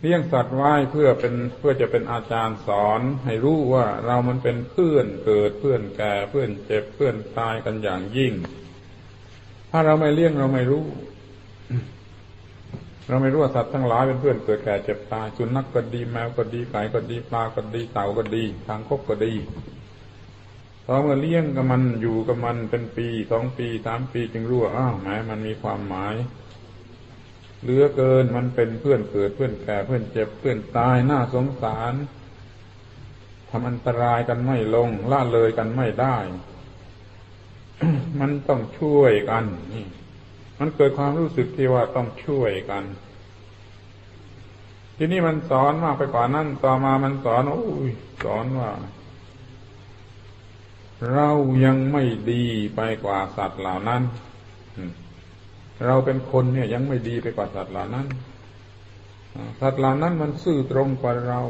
เลี้ยงสัตว์ไว้เพื่อเป็นเพื่อจะเป็นอาจารย์สอนให้รู้ว่าเรามันเป็นเพื่อนเกิดเพื่อนแก่เพื่อนเจ็บเพื่อนตายกันอย่างยิ่ง ถ้าเราไม่เลี้ยงเราไม่รู้ เราไม่รู้ว่าสัตว์ทั้งหลายเป็นเพื่อนเกิดแก่เจ็บตายสุนัขก็ดีแมวก็ดีไก่ก็ดีปลาก็ดีเต่าก็ดีทางคบก็ดีพอเมื่อเลี้ยงกับมันอยู่กับมันเป็นปีสองปีสามปีจึงรู้ว่าอ้าวแม้มันมีความหมาย เหลือเกินมันเป็นเพื่อนเกิดเพื่อนแก่เพื่อนเจ็บเพื่อนตายน่าสงสารทำอันตรายกันไม่ลงละเลยกันไม่ได้ มันต้องช่วยกันนี่มันเกิดความรู้สึกที่ว่าต้องช่วยกัน ทีนี้มันสอนมากไปกว่านั้นต่อมามันสอนโอ้ยสอนว่า เรายังไม่ดีไปกว่าสัตว์เหล่านั้น เราเป็นคนเนี่ยยังไม่ดีไปกว่าสัตว์เหล่านั้น สัตว์เหล่านั้นมันซื่อตรงกว่าเรา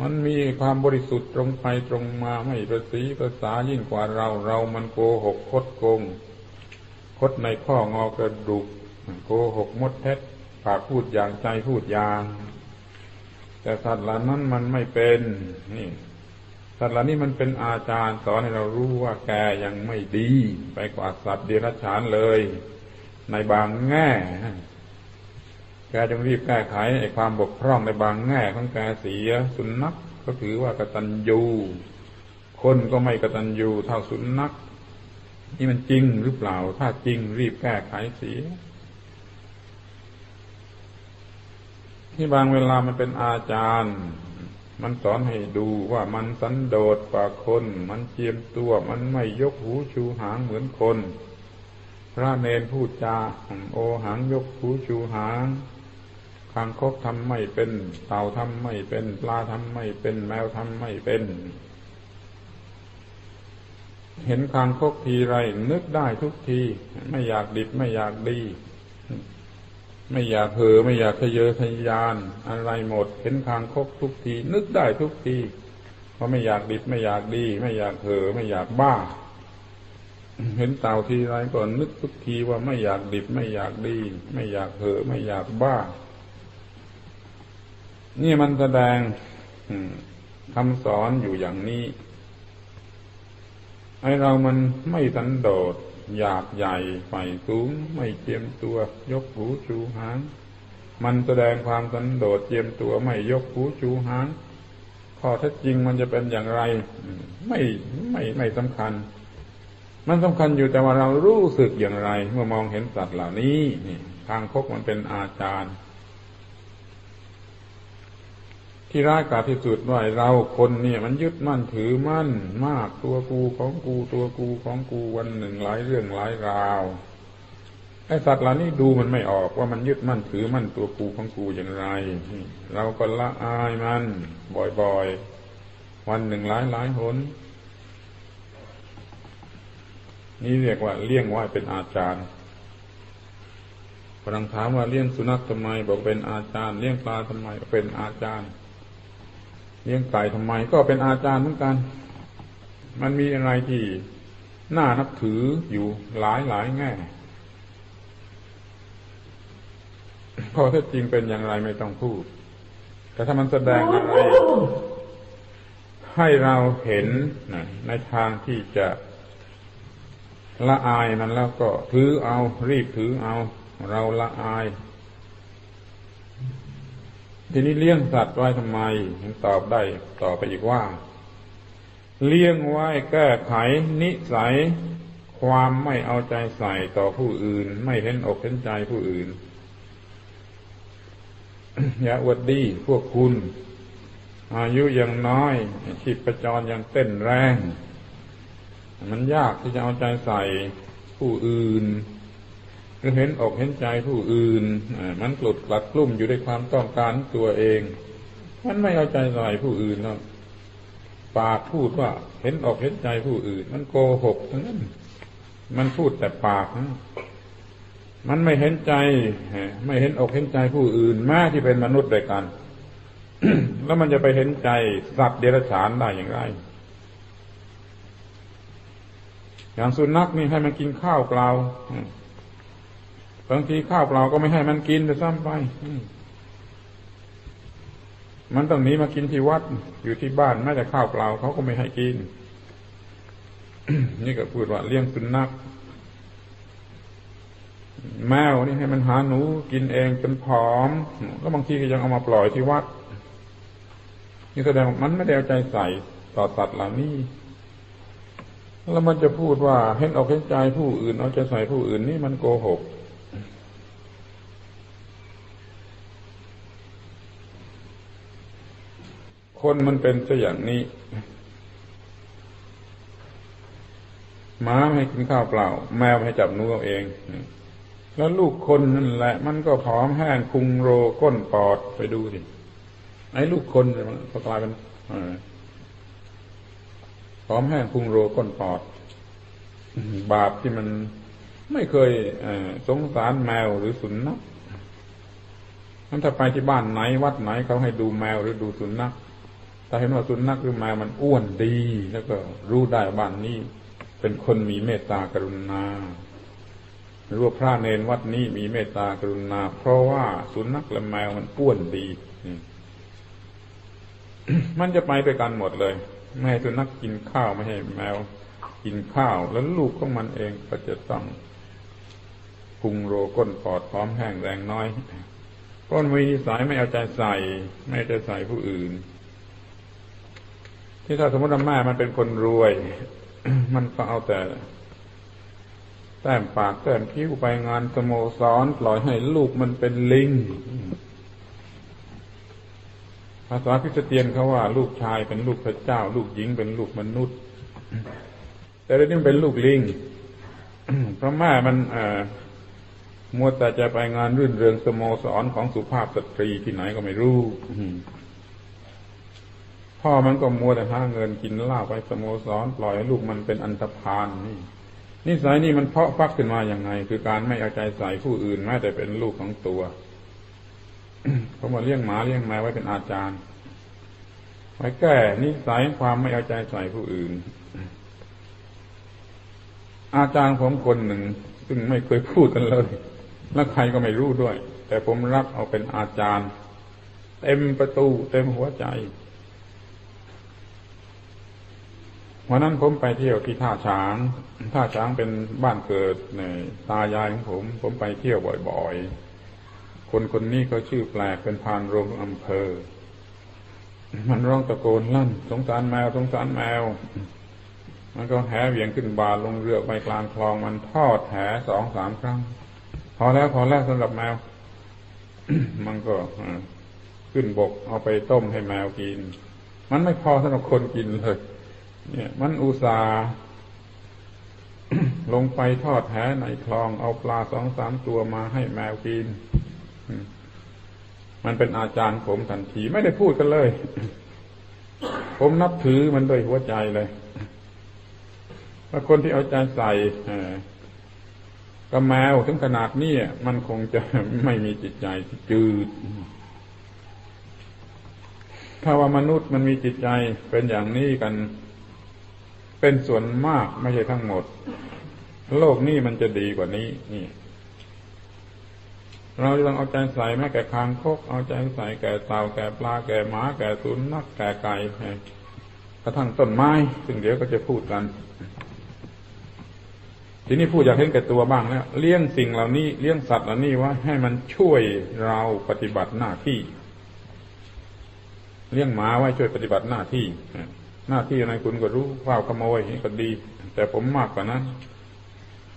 มันมีความบริสุทธิ์ตรงไปตรงมาไม่ประสีประสายิ่งกว่าเรา เรามันโกหกคดโกง คดในข้องอกระดูกโกหกมดเท็จปากพูดอย่างใจพูดอย่าง แต่สัตว์เหล่านั้นมันไม่เป็นนี่สัตว์เหล่านี้มันเป็นอาจารย์สอนให้เรารู้ว่าแกยังไม่ดี ไปกว่าสัตว์เดรัจฉานเลย ในบางแง่แกจงรีบแก้ไขไอ้ความบกพร่องในบางแง่ของแกเสียสุนัขก็ถือว่ากตัญญูคนก็ไม่กตัญญูเท่าสุนัขนี่มันจริงหรือเปล่า ถ้าจริงรีบแก้ไขเสียที่บางเวลามันเป็นอาจารย์ มันสอนให้ดูว่ามันสันโดษกว่าคน มันเจียมตัว มันไม่ยกหูชูหางเหมือนคน พระเนนพูดจา โอหังยกหูชูหางคางคกทำไม่เป็น เต่าทำไม่เป็น ปลาทำไม่เป็น แมวทำไม่เป็น เห็นคางคกทีไรนึกได้ทุกที ไม่อยากดิบไม่อยากดี ไม่อยากเผลอไม่อยากทะเยอทะยาน อะไรหมด เห็นคางคกทุกที นึกได้ทุกทีเพราะไม่อยากดิบไม่อยากดี ไม่อยากเผลอไม่อยากบ้า เห็นเต่าทีไรก่อนนึกทุกทีว่าไม่อยากดิบไม่อยากดี ไม่อยากเห่อไม่อยากบ้า นี่มันแสดงคำสอนอยู่อย่างนี้ให้เรามันไม่สันโดษอยากใหญ่ไฟสูง ไม่เจียมตัว ยกหูชูหาง มันแสดงความสันโดษเจียมตัวไม่ยกหูชูหางข้อเท็จจริงมันจะเป็นอย่างไร ไม่ไม่ไม่สำคัญ มันสำคัญอยู่แต่ว่าเรารู้สึกอย่างไร เมื่อมองเห็นสัตว์เหล่านี้นี่ทางคกมันเป็นอาจารย์ ที่ร้ายกาที่สุดว่าเราคนเนี่ย มันยึดมั่นถือมั่น มากตัวกูของกูตัวกูของกูวันหนึ่งหลายเรื่องหลายราวไอ้สัตว์เหล่านี้ดูมันไม่ออกว่ามันยึดมั่นถือมั่นตัวกูของกูอย่างไร เราก็ละอายมัน บ่อยๆ วันหนึ่งหลายหลายหน นี่เรียกว่าเลี้ยงไว้เป็นอาจารย์ฝรั่งถามว่าเลี้ยงสุนัขทำไม บอกเป็นอาจารย์ เลี้ยงปลาทำไมก็เป็นอาจารย์ เลี้ยงไก่ทำไม ก็เป็นอาจารย์เหมือนกัน มันมีอะไรที่น่านับถืออยู่หลายหลายแง่ข้อเท็จจริงเป็นอย่างไรไม่ต้องพูด แต่ถ้ามันแสดงอะไรให้เราเห็นในทางที่จะ ละอายมันแล้วก็ถือเอา รีบถือเอา เราละอาย ทีนี้เลี้ยงสัตว์ไว้ทำไมตอบได้ตอบไปอีกว่า เลี้ยงไว้แก้ไขนิสัย ความไม่เอาใจใส่ต่อผู้อื่น ไม่เห็นอกเห็นใจผู้อื่นอย่าอวดดีพวกคุณ อายุยังน้อยชีพประจรยังเต้นแรง มันยากที่จะเอาใจใส่ผู้อื่นหรือเห็นอกเห็นใจผู้อื่น มันกลุดกลัดกลุ่มอยู่ด้วยความต้องการตัวเอง มันไม่เอาใจใส่ผู้อื่นหรอกปากพูดว่าเห็นอกเห็นใจผู้อื่น มันโกหกทั้งนั้นมันพูดแต่ปากนะมันไม่เห็นใจ ไม่เห็นอกเห็นใจผู้อื่นแม้ที่เป็นมนุษย์ด้วยกัน แล้วมันจะไปเห็นใจสัตว์เดรัจฉานได้อย่างไร อย่างสุนัขนี่ให้มันกินข้าวเปล่าบางทีข้าวเปล่าก็ไม่ให้มันกินไปซ้ำไปมันต้องหนีมากินที่วัด อยู่ที่บ้านแม้แต่ข้าวเปล่าเขาก็ไม่ให้กิน นี่ก็พูดว่าเลี้ยงสุนัขแมวนี่ให้มันหาหนูกินเองจนผอม แล้วบางทีก็ยังเอามาปล่อยที่วัด นี่แสดงมันไม่ได้เอาใจใส่ต่อสัตว์เหล่านี้ แล้วมันจะพูดว่าเห็นออกเห็นใจผู้อื่นเอาใจใส่ผู้อื่นนี่มันโกหก คนมันเป็นซะอย่างนี้หมาให้กินข้าวเปล่า แมวให้จับนูเอาเอง แล้วลูกคนนั่นแหละ มันก็ผอมแห้งคุงโรก้นปอดไปดูสิไอ้ลูกคนมันก็กลายเป็น ผอมแห้งคุงโรก้นปอด บาปที่มันไม่เคยสงสารแมวหรือสุนัขนั้นถ้าไปที่บ้านไหนวัดไหนเขาให้ดูแมวหรือดูสุนัขถ้าเห็นว่าสุนัขหรือแมวมันอ้วนดี แล้วก็รู้ได้บ้านนี้ เป็นคนมีเมตตากรุณาหรือว่าพระเนนวัดนี้มีเมตตากรุณา เพราะว่าสุนัขและแมวมันอ้วนดี มันจะไปไปกันหมดเลย ไม่ให้สุนัขกินข้าวไม่ให้แมวกินข้าว แล้วลูกของมันเองก็จะต้องพุงโรก้นปอดพร้อมแห้งแรงน้อยเพราะมีนิสัยไม่เอาใจใส่ ไม่เอาใจใส่ผู้อื่น ที่ถ้าสมมติว่าแม่มันเป็นคนรวย มันก็เอาแต่แต้มปากแต้มคิ้วไปงานสโมสรปล่อยให้ลูกมันเป็นลิงาษาคริสเตียนเขาว่า ลูกชายเป็นลูกพระเจ้า ลูกหญิงเป็นลูกมนุษย์ แต่เรื่องนี้เป็นลูกลิงเพราะแม่มันมัวแต่จะไปงานรื่นเริงสโมสรของสุภาพสตรีที่ไหนก็ไม่รู้พ่อมันก็มัวแต่หาเงินกินเหล้าไปสโมสรปล่อยให้ลูกมันเป็นอันธพาลนี่นิสัยนี่มันเพาะฟักขึ้นมาอย่างไง คือการไม่เอาใจใส่ผู้อื่นแม้แต่เป็นลูกของตัว เขามาเลี้ยงหมาเลี้ยงแมวไว้เป็นอาจารย์ ไว้แก้นิสัยความไม่เอาใจใส่ผู้อื่น อาจารย์ผมคนหนึ่ง ซึ่งไม่เคยพูดกันเลย และใครก็ไม่รู้ด้วย แต่ผมรับเอาเป็นอาจารย์ เต็มประตูเต็มหัวใจวันนั้นผมไปเที่ยวที่ท่าช้าง ท่าช้างเป็นบ้านเกิดในตายายของผม ผมไปเที่ยวบ่อยๆ คนคนนี้เขาชื่อแปลกเป็นพานโรงอำเภอ มันร้องตะโกนลั่น สงสารแมว สงสารแมว มันก็แหเหวี่ยงขึ้นบาลงเรือไปกลางคลองมันทอดแหสองสามครั้ง พอแล้วพอแล้วสำหรับแมว มันก็ขึ้นบกเอาไปต้มให้แมวกิน มันไม่พอสำหรับคนกินเลย เนี่ย มันอุตส่าห์ลงไปทอดแหในคลองเอาปลาสองสามตัวมาให้แมวกิน มันเป็นอาจารย์ผมทันทีไม่ได้พูดกันเลย ผมนับถือมันด้วยหัวใจเลยว่าคนที่เอาใจใส่กับแมวถึงขนาดนี้มันคงจะไม่มีจิตใจที่จืด ถ้าว่ามนุษย์มันมีจิตใจเป็นอย่างนี้กัน เป็นส่วนมากไม่ใช่ทั้งหมด โลกนี้มันจะดีกว่านี้นี่ เราต้องเอาใจใส่แม้แก่คางคก เอาใจใส่แก่เต่าแก่ปลาแก่หมาแก่สุนัขแก่ไก่กระทั่งต้นไม้ ซึ่งเดี๋ยวก็จะพูดกัน ทีนี้พูดอยากเห็นแก่ตัวบ้างแล้วเลี้ยงสิ่งเหล่านี้เลี้ยงสัตว์เหล่านี้ว่าให้มันช่วยเราปฏิบัติหน้าที่ เลี้ยงหมาไว้ช่วยปฏิบัติหน้าที่หน้าที่อะไรคุณก็รู้เฝ้าขโมยนี่ก็ดี แต่ผมมากกว่านั้น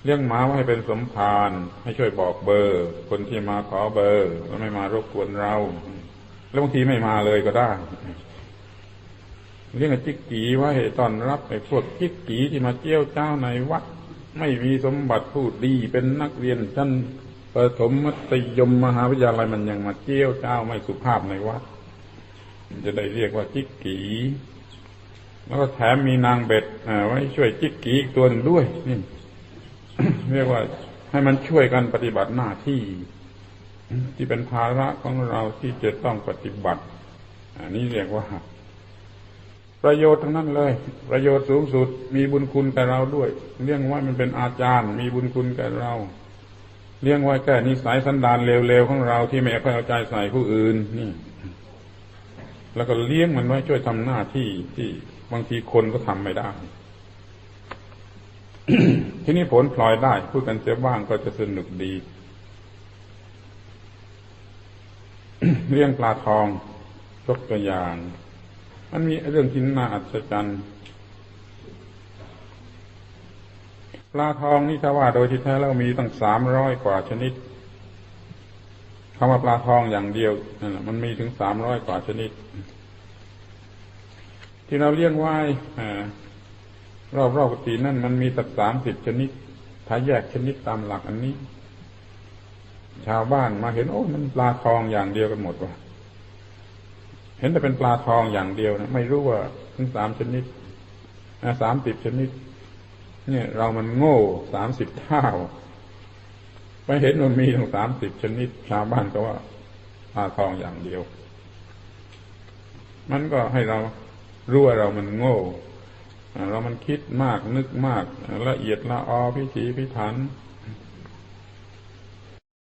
เลี้ยงหมาไว้ให้เป็นสมภารให้ช่วยบอกเบอร์ คนที่มาขอเบอร์แล้วไม่มารบกวนเรา แล้วบางทีไม่มาเลยก็ได้เลี้ยงจิกกีไว้ให้ตอนรับไอ้พวกจิกกีที่มาเจียวเจ้าในวัดไม่มีสมบัติพูดดีเป็นนักเรียนชั้นประถมมัธยมมหาวิทยาลัยมันยังมาเจียวเจ้าไม่สุภาพในวัดจะได้เรียกว่าจิกกีแล้วก็แถมมีนางเบ็ดไว้ช่วยจิกกีอีกตัวหนึ่งด้วยนี่ เรียกว่า ให้มันช่วยกันปฏิบัติหน้าที่ ที่เป็นภาระของเราที่จะต้องปฏิบัติ อันนี้เรียกว่า ประโยชน์ทั้งนั้นเลย ประโยชน์สูงสุด มีบุญคุณแก่เราด้วยเลี้ยงไว้มันเป็นอาจารย์ มีบุญคุณแก่เราเลี้ยงไว้แก่นิสัยสันดานเลวๆของเราที่ไม่ค่อยเอาใจใส่ผู้อื่นนี่ แล้วก็เลี้ยงมันไว้ช่วยทำหน้าที่ที่บางทีคนก็ทำไม่ได้ ทีนี้ผลพลอยได้ พูดกันเสียบ้างก็จะสนุกดี เรื่องปลาทองยกตัวอย่าง มันมีเรื่องที่น่าอัศจรรย์ปลาทองนี่ถ้าว่าโดยที่แท้แล้วมีตั้งสามร้อยกว่าชนิดคำว่าปลาทองอย่างเดียวนั่นแหละมันมีถึงสามร้อยกว่าชนิด ที่เราเลี้ยงไว้ รอบรอบปกตินั่นมันมีตักสามสิบชนิด ถ้าแยกชนิดตามหลักอันนี้ ชาวบ้านมาเห็นโอ้มันปลาทองอย่างเดียวกันหมดว่ะเห็นแต่เป็นปลาทองอย่างเดียวนะไม่รู้ว่าถึงสามชนิดสามสิบชนิด เนี่ย เรามันโง่สามสิบเท่าไปเห็นมันมีถึงสามสิบชนิด ชาวบ้านก็ว่าปลาทองอย่างเดียว มันก็ให้เรารู้ว่าเรามันโง่ เรามันคิดมากนึกมากละเอียดละออพิถีพิถัน